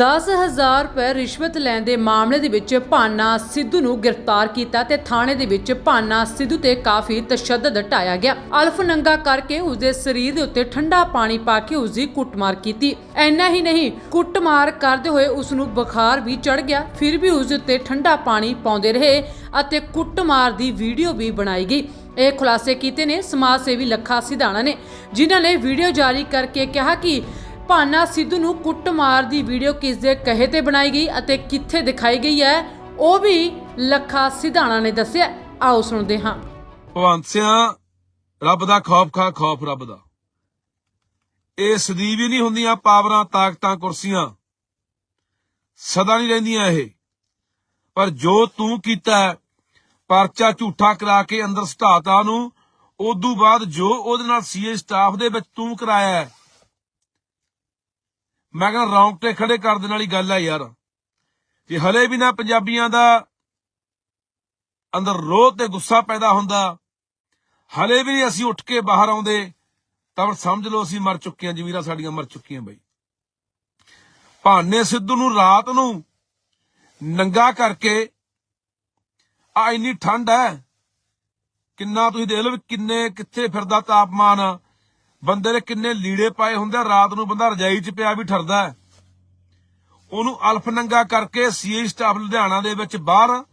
10000 ਰੁਪਏ ਰਿਸ਼ਵਤ ਲੈਣ ਦੇ ਮਾਮਲੇ ਦੇ ਵਿੱਚ ਭਾਨਾ ਸਿੱਧੂ ਨੂੰ ਗ੍ਰਿਫਤਾਰ ਕੀਤਾ ਤੇ ਥਾਣੇ ਦੇ ਵਿੱਚ ਭਾਨਾ ਸਿੱਧੂ ਤੇ ਕਾਫੀ ਤਸ਼ੱਦਦ ਢਾਇਆ ਗਿਆ। ਅਲਫ ਨੰਗਾ ਕਰਕੇ ਉਸਦੇ ਸਰੀਰ ਦੇ ਉੱਤੇ ਠੰਡਾ ਪਾਣੀ ਪਾ ਕੇ ਉਸਦੀ ਕੁੱਟਮਾਰ ਕੀਤੀ। ਐਨਾ ਹੀ ਨਹੀਂ, ਕੁੱਟਮਾਰ ਕਰਦੇ ਹੋਏ ਉਸ ਨੂੰ ਬੁਖਾਰ ਵੀ ਚੜ ਗਿਆ, ਫਿਰ ਵੀ ਉਸ ਦੇ ਉੱਤੇ ਠੰਡਾ ਪਾਣੀ ਪਾਉਂਦੇ ਰਹੇ ਅਤੇ ਕੁੱਟਮਾਰ ਦੀ ਵੀਡੀਓ ਵੀ ਬਣਾਈ ਗਈ। ਇਹ ਖੁਲਾਸੇ ਕੀਤੇ ਨੇ ਸਮਾਜ ਸੇਵੀ ਲੱਖਾ ਸਿਧਾਣਾ ਨੇ, ਜਿਨ੍ਹਾਂ ਨੇ ਵੀਡੀਓ ਜਾਰੀ ਕਰਕੇ ਕਿਹਾ ਕਿ ਭਾਨਾ ਸਿੱਧੂ ਨੂੰ ਕੁੱਟਮਾਰ ਦੀ ਵੀਡੀਓ ਕਿਸ ਦੇ ਕਹੇ ਤੇ ਬਣਾਈ ਗਈ ਅਤੇ ਕਿੱਥੇ ਦਿਖਾਈ ਗਈ ਹੈ, ਉਹ ਵੀ ਲੱਖਾ ਸਿਧਾਣਾ ਨੇ ਦੱਸਿਆ। ਆਓ ਸੁਣਦੇ ਹਾਂ। ਭਗਵੰਤ ਸਿਆਂ, ਰੱਬ ਦਾ ਖੌਫ ਖਾ ਖੌਫ ਰੱਬ ਦਾ। ਇਹ ਸਦੀਵ ਹੀ ਨਹੀਂ ਹੁੰਦੀਆਂ ਪਾਵਰਾਂ, ਤਾਕਤਾਂ, ਕੁਰਸੀਆਂ। ਸਦਾ ਨਹੀਂ ਰਹਿੰਦੀਆਂ ਇਹ। ਪਰ ਜੋ ਤੂੰ ਕੀਤਾ ਪਰਚਾ ਝੂਠਾ ਕਰਾ ਕੇ ਅੰਦਰ ਸਟਾਤਾ ਨੂੰ ਉਦੋਂ ਬਾਅਦ ਜੋ ਉਹਦੇ ਨਾਲ ਸੀਏ ਸਟਾਫ ਦੇ ਵਿੱਚ ਤੂੰ ਕਰਾਇਆ ਮੈਂ ਕਹਿੰਦਾ ਰੌਂਗਟੇ ਖੜੇ ਕਰ ਦੇਣ ਵਾਲੀ ਗੱਲ ਹੈ ਯਾਰ। ਕਿ ਹਲੇ ਵੀ ਨਾ ਪੰਜਾਬੀਆਂ ਦਾ ਅੰਦਰ ਰੋਹ ਤੇ ਗੁੱਸਾ ਪੈਦਾ ਹੁੰਦਾ, ਹਲੇ ਵੀ ਨਹੀਂ ਅਸੀਂ ਉੱਠ ਕੇ ਬਾਹਰ ਆਉਂਦੇ, ਤਾਂ ਸਮਝ ਲਓ ਅਸੀਂ ਮਰ ਚੁੱਕੇ ਹਾਂ, ਜਮੀਰਾ ਸਾਡੀਆਂ ਮਰ ਚੁੱਕੀਆਂ ਬਈ। ਭਾਨੇ ਸਿੱਧੂ ਨੂੰ ਰਾਤ ਨੂੰ ਨੰਗਾ ਕਰਕੇ, ਆ ਇੰਨੀ ਠੰਡ ਹੈ, ਕਿੰਨਾ ਤੁਸੀਂ ਦੇਖ ਲਓ ਕਿੰਨੇ, ਕਿੱਥੇ ਫਿਰਦਾ ਤਾਪਮਾਨ। ਬੰਦੇ ਨੇ ਕਿੰਨੇ ਲੀੜੇ ਪਾਏ ਹੁੰਦੇ ਰਾਤ ਨੂੰ ਬੰਦਾ ਰਜਾਈ 'ਚ ਪਿਆ ਵੀ ਠਰਦਾ ਹੈ। ਉਹਨੂੰ ਅਲਫ ਨੰਗਾ ਕਰਕੇ ਸੀਏ ਸਟਾਫ ਲੁਧਿਆਣਾ ਦੇ ਵਿੱਚ ਬਾਹਰ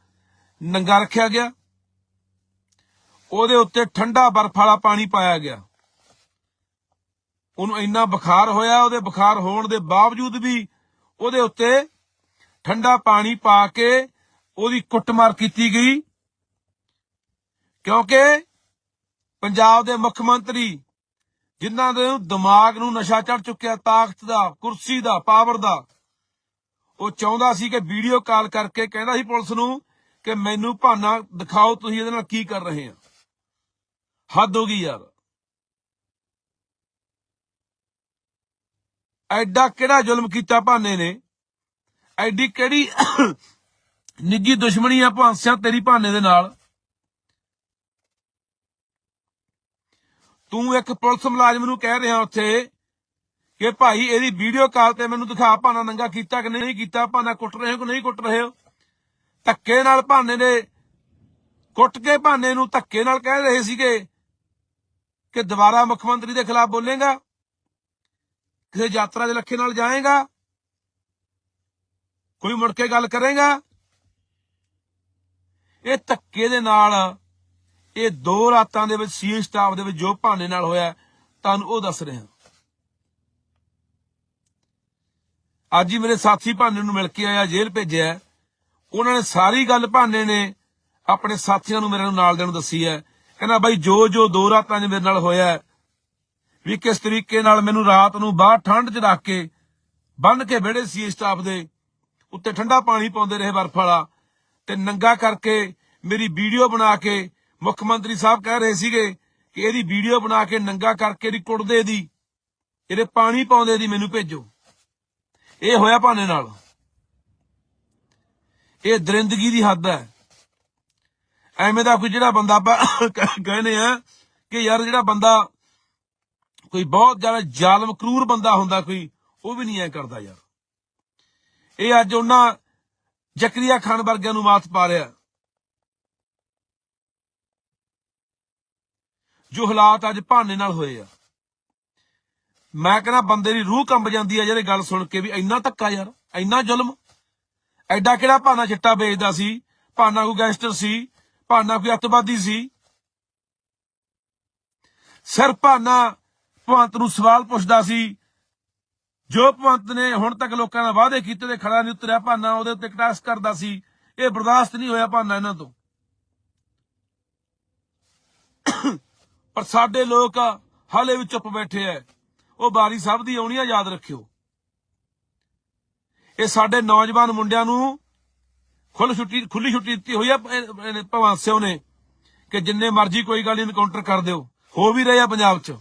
ਨੰਗਾ ਰੱਖਿਆ ਗਿਆ। ਉਹਦੇ ਉੱਤੇ ਠੰਡਾ ਬਰਫ ਵਾਲਾ ਪਾਣੀ ਪਾਇਆ ਗਿਆ। ਉਹਨੂੰ ਇੰਨਾ ਬੁਖਾਰ ਹੋਇਆ, ਉਹਦੇ ਬੁਖਾਰ ਹੋਣ ਦੇ ਬਾਵਜੂਦ ਵੀ ਉਹਦੇ ਉੱਤੇ ਠੰਡਾ ਪਾਣੀ ਪਾ ਕੇ ਉਹਦੀ ਕੁੱਟਮਾਰ ਕੀਤੀ ਗਈ। ਕਿਉਂਕਿ ਪੰਜਾਬ ਦੇ ਮੁੱਖ ਮੰਤਰੀ ਜਿਨ੍ਹਾਂ ਦੇ ਦਿਮਾਗ ਨੂੰ ਨਸ਼ਾ ਚੜ ਚੁੱਕਿਆ, ਤਾਕਤ ਦਾ, ਕੁਰਸੀ ਦਾ ਪਾਵਰ ਦਾ। ਉਹ ਚਾਹੁੰਦਾ ਸੀ ਕਿ ਵੀਡੀਓ ਕਾਲ ਕਰਕੇ ਕਹਿੰਦਾ ਸੀ ਪੁਲਿਸ ਨੂੰ ਕਿ ਮੈਨੂੰ ਭਾਨਾ ਦਿਖਾਓ, ਤੁਸੀਂ ਇਹਦੇ ਨਾਲ ਕੀ ਕਰ ਰਹੇ ਆ ਹੱਦ ਹੋ ਗਈ ਯਾਰ। ਐਡਾ ਕਿਹੜਾ ਜ਼ੁਲਮ ਕੀਤਾ ਭਾਨੇ ਨੇ? ਐਡੀ ਕਿਹੜੀ ਨਿੱਜੀ ਦੁਸ਼ਮਣੀ ਆ ਭਾਂਸਿਆਂ ਤੇਰੀ ਭਾਨੇ ਦੇ ਨਾਲ? ਤੂੰ ਇੱਕ ਪੁਲਿਸ ਮੁਲਾਜ਼ਮ ਨੂੰ ਕਹਿ ਰਿਹਾ ਉੱਥੇ ਕਿ ਭਾਈ ਇਹਦੀ ਵੀਡੀਓ ਕਾਲ ਤੇ ਮੈਨੂੰ ਦਿਖਾ ਭਾਣਾ ਨੰਗਾ ਕੀਤਾ ਕਿ ਨਹੀਂ ਕੀਤਾ, ਭਾਣਾ ਕੁੱਟ ਰਹੇ ਹੋ ਕਿ ਨਹੀਂ ਕੁੱਟ ਰਹੇ ਹੋ? ਧੱਕੇ ਨਾਲ ਭਾਨੇ ਦੇ, ਕੁੱਟ ਕੇ ਭਾਨੇ ਨੂੰ ਧੱਕੇ ਨਾਲ ਕਹਿ ਰਹੇ ਸੀਗੇ ਕਿ ਦੁਬਾਰਾ ਮੁੱਖ ਮੰਤਰੀ ਦੇ ਖਿਲਾਫ ਬੋਲੇਗਾ, ਕਿਸੇ ਯਾਤਰਾ ਦੇ ਲੱਖੇ ਨਾਲ ਜਾਏਗਾ, ਕੋਈ ਮੁੜ ਕੇ ਗੱਲ ਕਰੇਗਾ। ਇਹ ਧੱਕੇ ਦੇ ਨਾਲ ਇਹ ਦੋ ਰਾਤਾਂ ਦੇ ਵਿੱਚ ਸੀਏ ਸਟਾਫ ਦੇ ਵਿੱਚ ਜੋ ਭਾਨੇ ਨਾਲ ਹੋਇਆ, ਤੁਹਾਨੂੰ ਉਹ ਦੱਸ ਰਿਹਾ। ਅੱਜ ਹੀ ਮੇਰੇ ਸਾਥੀ ਭਾਨੇ ਨੂੰ ਮਿਲ ਕੇ ਆਇਆ, ਜੇਲ੍ਹ ਭੇਜਿਆ। ਉਹਨਾਂ ਨੇ ਸਾਰੀ ਗੱਲ ਭਾਨੇ ਨੇ ਆਪਣੇ ਸਾਥੀਆਂ ਨੂੰ ਮੇਰੇ ਨੂੰ ਨਾਲ ਦੇ ਨੂੰ ਦੱਸੀ ਹੈ। ਕਹਿੰਦਾ, ਬਾਈ ਜੋ ਜੋ ਦੋ ਰਾਤਾਂ 'ਚ ਮੇਰੇ ਨਾਲ ਹੋਇਆ ਵੀ ਕਿਸ ਤਰੀਕੇ ਨਾਲ ਮੈਨੂੰ ਰਾਤ ਨੂੰ ਬਾਹਰ ਠੰਡ 'ਚ ਰੱਖ ਕੇ ਬੰਨ ਕੇ ਵਿਹੜੇ ਸੀ ਸਟਾਫ ਦੇ ਉੱਤੇ ਠੰਡਾ ਪਾਣੀ ਪਾਉਂਦੇ ਰਹੇ ਬਰਫ ਵਾਲਾ ਤੇ ਨੰਗਾ ਕਰਕੇ ਮੇਰੀ ਵੀਡੀਓ ਬਣਾ ਕੇ ਮੁੱਖ ਮੰਤਰੀ ਸਾਹਿਬ ਕਹਿ ਰਹੇ ਸੀਗੇ ਕਿ ਇਹਦੀ ਵੀਡੀਓ ਬਣਾ ਕੇ ਨੰਗਾ ਕਰਕੇ ਦੀ ਕੁੱਟਦੇ ਦੀ ਇਹਦੇ ਪਾਣੀ ਪਾਉਂਦੇ ਦੀ ਮੈਨੂੰ ਭੇਜੋ। ਇਹ ਹੋਇਆ ਭਾਨੇ ਨਾਲ। ਇਹ ਦਰਿੰਦਗੀ ਦੀ ਹੱਦ ਹੈ। ਐਵੇਂ ਦਾ ਕੋਈ ਜਿਹੜਾ ਬੰਦਾ ਆਪਾਂ ਕਹਿ- ਕਹਿੰਦੇ ਆ ਕਿ ਯਾਰ ਜਿਹੜਾ ਬੰਦਾ ਕੋਈ ਬਹੁਤ ਜ਼ਿਆਦਾ ਜ਼ਾਲਮ, ਕਰੂਰ ਬੰਦਾ ਹੁੰਦਾ ਕੋਈ, ਉਹ ਵੀ ਨਹੀਂ ਐ ਕਰਦਾ ਯਾਰ। ਇਹ ਅੱਜ ਉਹਨਾਂ ਜ਼ਕਰੀਆ ਖਾਨ ਵਰਗਿਆਂ ਨੂੰ ਮਾਤ ਪਾ ਰਿਹਾ। ਜੋ ਹਾਲਾਤ ਅੱਜ ਭਾਨੇ ਨਾਲ ਹੋਏ ਆ। ਮੈਂ ਕਹਿੰਦਾ ਬੰਦੇ ਦੀ ਰੂਹ ਕੰਬ ਜਾਂਦੀ ਆ ਜਿਹੜੇ ਗੱਲ ਸੁਣ ਕੇ ਵੀ ਇੰਨਾ ਧੱਕਾ ਯਾਰ, ਇੰਨਾ ਜ਼ੁਲਮ। ਐਡਾ ਕਿਹੜਾ ਭਾਨਾ ਚਿੱਟਾ ਵੇਚਦਾ ਸੀ? ਭਾਨਾ ਕੋਈ ਗੈਂਗਸਟਰ ਸੀ? ਭਾਨਾ ਕੋਈ ਅੱਤਵਾਦੀ ਸੀ? ਸਿਰ ਭਾਨਾ ਭਵੰਤ ਨੂੰ ਸਵਾਲ ਪੁੱਛਦਾ ਸੀ। ਜੋ ਭਵੰਤ ਨੇ ਹੁਣ ਤੱਕ ਲੋਕਾਂ ਨਾਲ ਵਾਅਦੇ ਕੀਤੇ ਤੇ ਖੜਾ ਨਹੀਂ ਉਤਰਿਆ, ਭਾਨਾ ਉਹਦੇ ਉੱਤੇ ਕਟਾਸ ਕਰਦਾ ਸੀ। ਇਹ ਬਰਦਾਸ਼ਤ ਨਹੀਂ ਹੋਇਆ ਭਾਨਾ ਇਹਨਾਂ ਤੋਂ। ਪਰ ਸਾਡੇ ਲੋਕ ਹਾਲੇ ਵੀ ਚੁੱਪ ਬੈਠੇ ਐ। ਉਹ ਬਾਰੀ ਸਾਹਿਬ ਦੀ ਆਉਣੀ ਆ, ਯਾਦ ਰੱਖਿਓ। ਇਹ ਸਾਡੇ ਨੌਜਵਾਨ ਮੁੰਡਿਆਂ ਨੂੰ ਖੁੱਲ ਛੁੱਟੀ ਖੁੱਲੀ ਛੁੱਟੀ ਦਿੱਤੀ ਹੋਈ ਆ ਭਗਵੰਤ ਸਿਓ ਨੇ, ਕਿ ਜਿੰਨੇ ਮਰਜ਼ੀ ਕੋਈ ਗੱਲ ਇਨਕਾਊਂਟਰ ਕਰ ਦਿਓ। ਹੋ ਵੀ ਰਹੇ ਆ ਪੰਜਾਬ 'ਚ।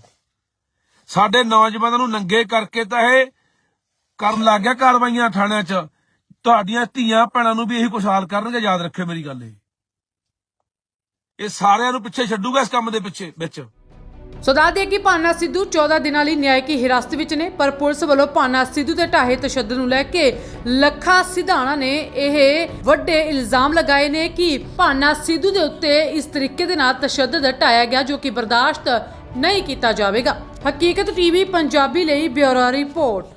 ਸਾਡੇ ਨੌਜਵਾਨਾਂ ਨੂੰ ਨੰਗੇ ਕਰਕੇ ਤਾਂ ਇਹ ਕਰਨ ਲੱਗ ਗਿਆ ਕਾਰਵਾਈਆਂ ਥਾਣਿਆਂ 'ਚ। ਤੁਹਾਡੀਆਂ ਧੀਆਂ ਭੈਣਾਂ ਨੂੰ ਵੀ ਇਹੀ ਖੁਸ਼ਹਾਲ ਕਰਨਗੇ, ਯਾਦ ਰੱਖਿਓ ਮੇਰੀ ਗੱਲ ਇਹ। ਇਹ ਸਾਰਿਆਂ ਨੂੰ ਪਿੱਛੇ ਛੱਡੂਗਾ ਇਸ ਕੰਮ ਦੇ ਪਿੱਛੇ, ਵਿੱਚ। ਸੋ ਦੱਸ ਦਈਏ ਕਿ ਭਾਨਾ ਸਿੱਧੂ 14 ਦਿਨਾਂ ਲਈ ਨਿਆਇਕੀ ਹਿਰਾਸਤ ਵਿੱਚ ਨੇ, ਪਰ ਪੁਲਿਸ ਵੱਲੋਂ ਭਾਨਾ ਸਿੱਧੂ ਤੇ ਢਾਹੇ ਤਸ਼ੱਦਦ ਨੂੰ ਲੈ ਕੇ ਲੱਖਾ ਸਿਧਾਣਾ ਨੇ ਇਹ ਵੱਡੇ ਇਲਜ਼ਾਮ ਲਗਾਏ ਨੇ ਕਿ ਭਾਨਾ ਸਿੱਧੂ ਦੇ ਉੱਤੇ ਇਸ ਤਰੀਕੇ ਦੇ ਨਾਲ ਤਸ਼ੱਦਦ ਢਾਇਆ ਗਿਆ ਜੋ ਕਿ ਬਰਦਾਸ਼ਤ ਨਹੀਂ ਕੀਤਾ ਜਾਵੇਗਾ। ਹਕੀਕਤ ਟੀਵੀ, ਪੰਜਾਬੀ ਲਈ ਬਿਊਰੋ ਰਿਪੋਰਟ।